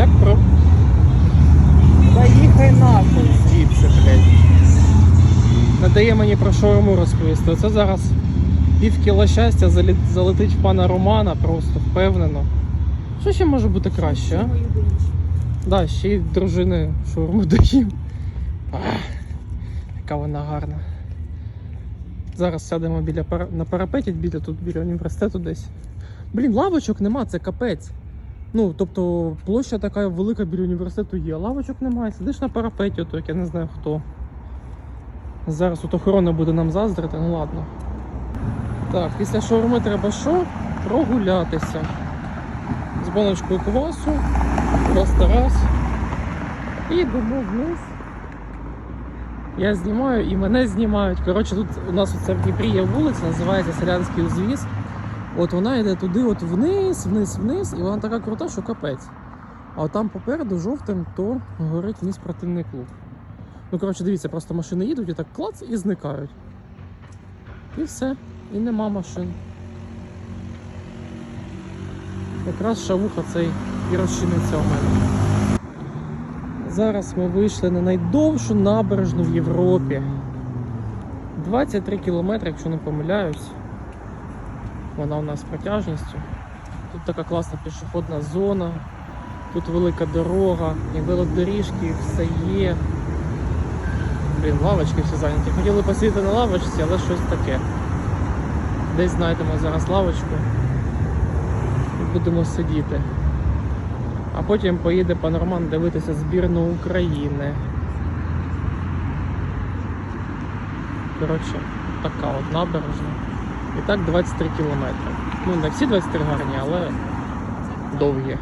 Як про. Та їхай нахуй звідси, блядь. Не дає мені про шаурму розповісти. Оце зараз пів кіло щастя залетить в пана Романа, просто впевнено. Що ще може бути краще, а? Да, ще й дружини шаурму доїм. Ах, яка вона гарна. Зараз сядемо біля на парапеті, біля тут, біля університету десь. Блін, лавочок нема, це капець. Ну, тобто, площа така велика біля університету є, лавочок немає. Сидиш на парапеті, ото, як я не знаю хто. Зараз тут охорона буде нам заздрити, ну ладно. Так, після шаурми треба що? Прогулятися. З баночкою квасу. Просто раз. І йдемо вниз. Я знімаю і мене знімають. Коротше, тут у нас оце в Дніпрі є вулиця, називається Селянський узвіз. От вона йде туди, от вниз, вниз, вниз, і вона така крута, що капець. А от там попереду жовтим то горить мій спортивний клуб. Ну, коротше, дивіться, просто машини їдуть і так клац і зникають. І все. І нема машин. Якраз шавуха цей і розчиниться у мене. Зараз ми вийшли на найдовшу набережну в Європі. 23 кілометри, якщо не помиляюсь. Вона у нас протяжністю. Тут така класна пішохідна зона, тут велика дорога, і велодоріжки, все є. Блін, лавочки всі зайняті. Хотіли посидіти на лавочці, але щось таке. Десь знайдемо зараз лавочку і будемо сидіти. А потім поїде пан Роман дивитися збірну України. Коротше, така от набережна. І так 23 кілометри. Ну, не всі 23 гарні, але довгі.